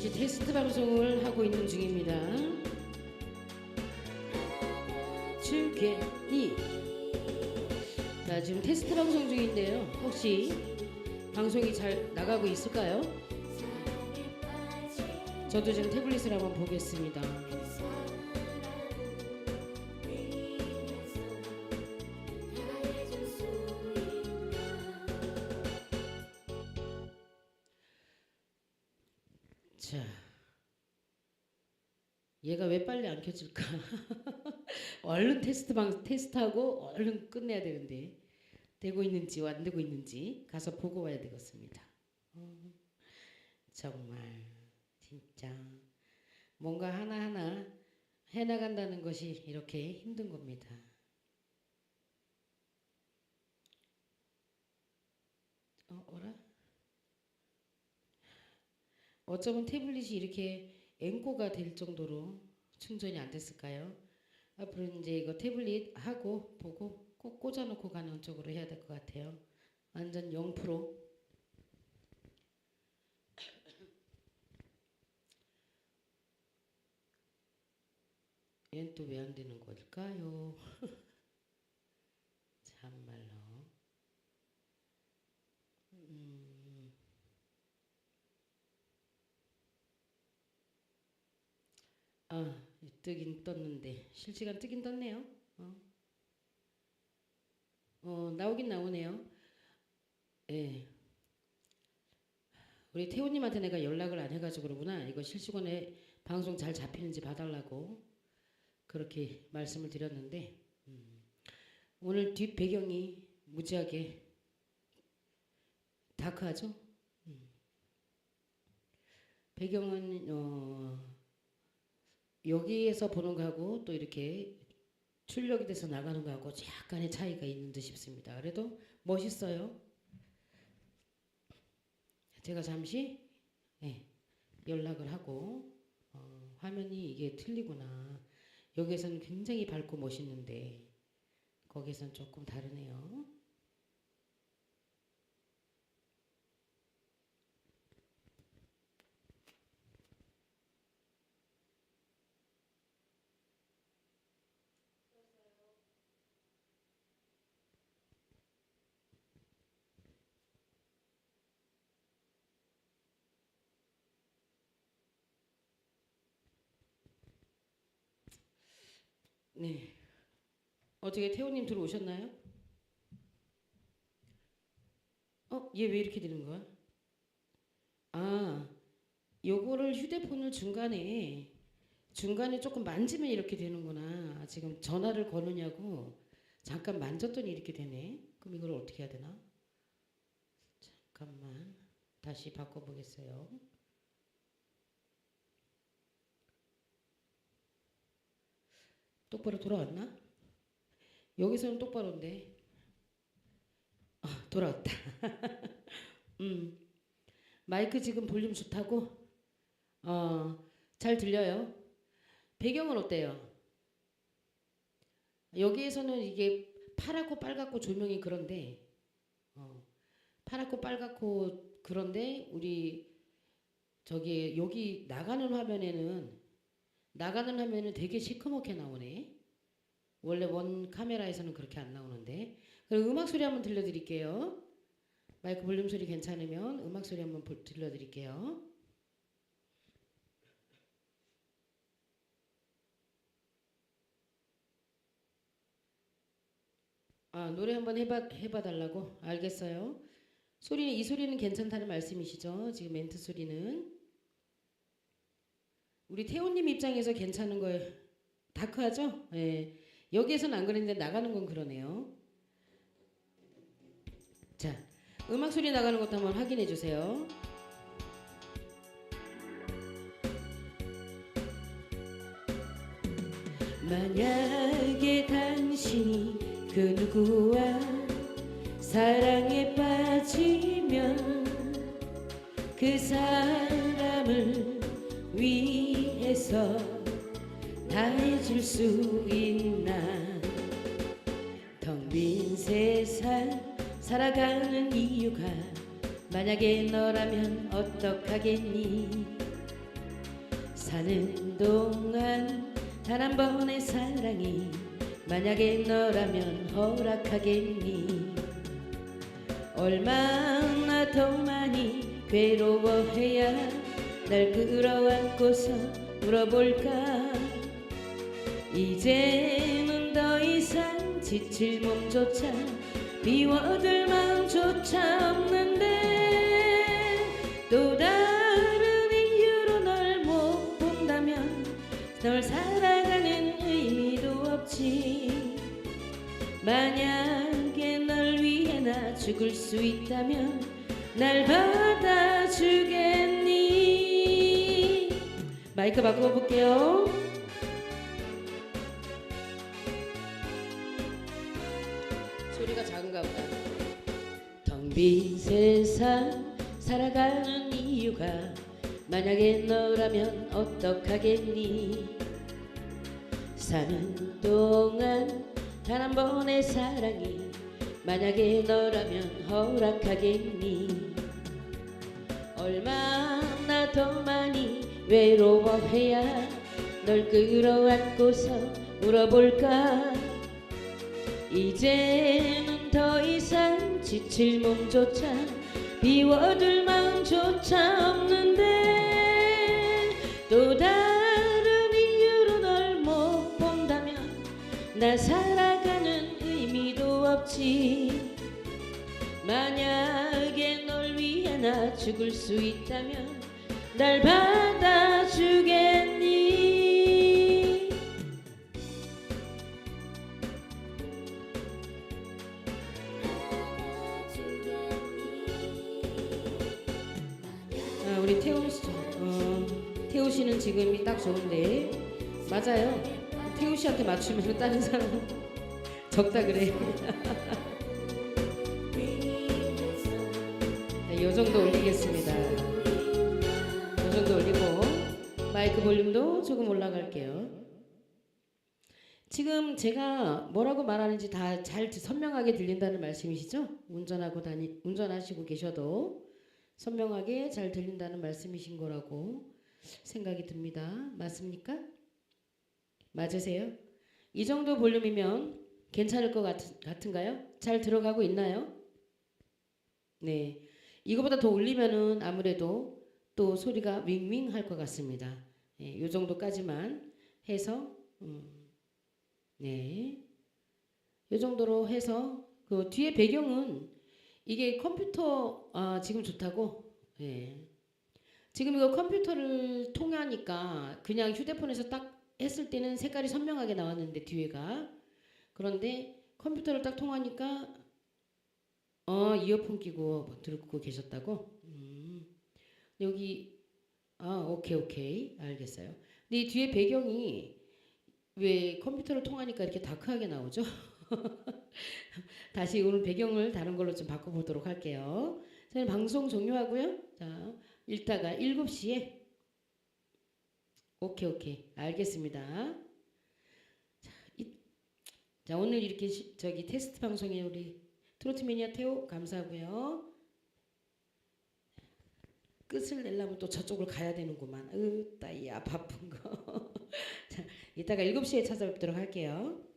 이제 테스트 방송을 하고 있는 중입니다. 즐겨니. 자, 지금 테스트 방송 중인데요. 혹시 방송이 잘 나가고 있을까요? 저도 지금 태블릿을 한번 보겠습니다. 자, 얘가 왜 빨리 안 켜질까? 얼른 테스트 방 테스트하고 얼른 끝내야 되는데 되고 있는지 안 되고 있는지 가서 보고 와야 되겠습니다. 어, 정말 진짜 뭔가 하나 하나 해나간다는 것이 이렇게 힘든 겁니다. 어, 어라? 어쩌면 태블릿이 이렇게 앵꼬가 될 정도로 충전이 안 됐을까요? 앞으로 이제 이거 태블릿 하고 보고 꼭 꽂아놓고 가는 쪽으로 해야 될 것 같아요. 완전 0%. 얘는 또 왜 안 되는 걸까요? 참말로. 음. 아, 뜨긴 떴는데 실시간 뜨긴 떴네요. 어, 어 나오긴 나오네요. 예. 우리 태호님한테 내가 연락을 안 해가지고 그러구나. 이거 실시간에 방송 잘 잡히는지 봐달라고 그렇게 말씀을 드렸는데 음, 오늘 뒷 배경이 무지하게 다크하죠. 음. 배경은 어, 여기에서 보는 거하고 또 이렇게 출력이 돼서 나가는 거하고 약간의 차이가 있는 듯 싶습니다. 그래도 멋있어요. 제가 잠시 예, 연락을 하고 어, 화면이 이게 틀리구나. 여기에서는 굉장히 밝고 멋있는데 거기에서는 조금 다르네요. 네. 어떻게 태호님 들어오셨나요? 어, 얘 왜 이렇게 되는 거야? 아, 요거를 휴대폰을 중간에 중간에 조금 만지면 이렇게 되는구나. 지금 전화를 거느냐고 잠깐 만졌더니 이렇게 되네. 그럼 이걸 어떻게 해야 되나? 잠깐만 다시 바꿔보겠어요. 똑바로 돌아왔나? 여기서는 똑바로인데. 아, 돌아왔다. 음. 마이크 지금 볼륨 좋다고? 어, 잘 들려요? 배경은 어때요? 여기에서는 이게 파랗고 빨갛고 조명이 그런데, 어, 파랗고 빨갛고 그런데 우리 저기 여기 나가는 화면에는 나가는 화면은 되게 시커멓게 나오네. 원래 원 카메라에서는 그렇게 안 나오는데. 그리고 음악 소리 한번 들려드릴게요. 마이크 볼륨 소리 괜찮으면 음악 소리 한번 볼- 들려드릴게요. 아 노래 한번 해봐 해봐 달라고 알겠어요. 소리 이 소리는 괜찮다는 말씀이시죠? 지금 멘트 소리는 우리 태호님 입장에서 괜찮은 거예요. 다크하죠? 예. 여기에서는 안 그랬는데 나가는 건 그러네요. 자, 음악 소리 나가는 것도 한번 확인해 주세요. 만약에 당신이 그 누구와 사랑에 빠지면 그 사람을 위해 서 다 해줄 수 있나? 텅 빈 세상 살아가는 이유가 만약에 너라면 어떡하겠니? 사는 동안 단 한 번의 사랑이 만약에 너라면 허락하겠니? 얼마나 더 많이 괴로워해야 날 끌어안고서 울어볼까? 이제는 더 이상 지칠 몸조차 비워둘 마음조차 없는데 또 다른 이유로 널 못 본다면 널 살아가는 의미도 없지. 만약에 널 위해 나 죽을 수 있다면 날 받아주겠니 마이크 바꿔 볼게요. 소리가 작은가 보다. 텅 빈 세상 살아가는 이유가 만약에 너라면 어떡하겠니? 사는 동안 단 한 번의 사랑이 만약에 너라면 허락하겠니? 얼마나 더 많이 외로워해야 널 끌어안고서 울어볼까? 이제는 더 이상 지칠 몸조차 비워둘 마음조차 없는데 또 다른 이유로 널 못 본다면 나 살아가는 의미도 없지. 만약에 널 위해 나 죽을 수 있다면 날받 좋은데 맞아요. 태호 씨한테 맞추면 다른 사람 적다 그래. 네, 요 정도 올리겠습니다. 요 정도 올리고 마이크 볼륨도 조금 올라갈게요. 지금 제가 뭐라고 말하는지 다 잘 선명하게 들린다는 말씀이시죠? 운전하고 다니 운전하시고 계셔도 선명하게 잘 들린다는 말씀이신 거라고 생각이 듭니다. 맞습니까? 맞으세요? 이 정도 볼륨이면 괜찮을 것 같, 같은가요? 잘 들어가고 있나요? 네. 이거보다 더 올리면은 아무래도 또 소리가 윙윙 할 것 같습니다. 네, 이 정도까지만 해서 음, 네. 이 정도로 해서 그 뒤에 배경은 이게 컴퓨터 아, 지금 좋다고? 예. 지금 이거 컴퓨터를 통하니까 그냥 휴대폰에서 딱 했을 때는 색깔이 선명하게 나왔는데 뒤에가 그런데 컴퓨터를 딱 통하니까 어 이어폰 끼고 듣고 계셨다고? 음. 여기 아 오케이 오케이 알겠어요. 근데 이 뒤에 배경이 왜 컴퓨터를 통하니까 이렇게 다크하게 나오죠? 다시 오늘 배경을 다른 걸로 좀 바꿔보도록 할게요. 저희 방송 종료하고요. 자, 읽다가 7시에 오케이 오케이 알겠습니다. 자, 이, 자 오늘 이렇게 시, 저기 테스트 방송에 우리 트로트 매니아 태호 감사하고요. 끝을 내려면 또 저쪽을 가야 되는구만. 으, 따이야 바쁜 거. 자, 이따가 7시에 찾아뵙도록 할게요.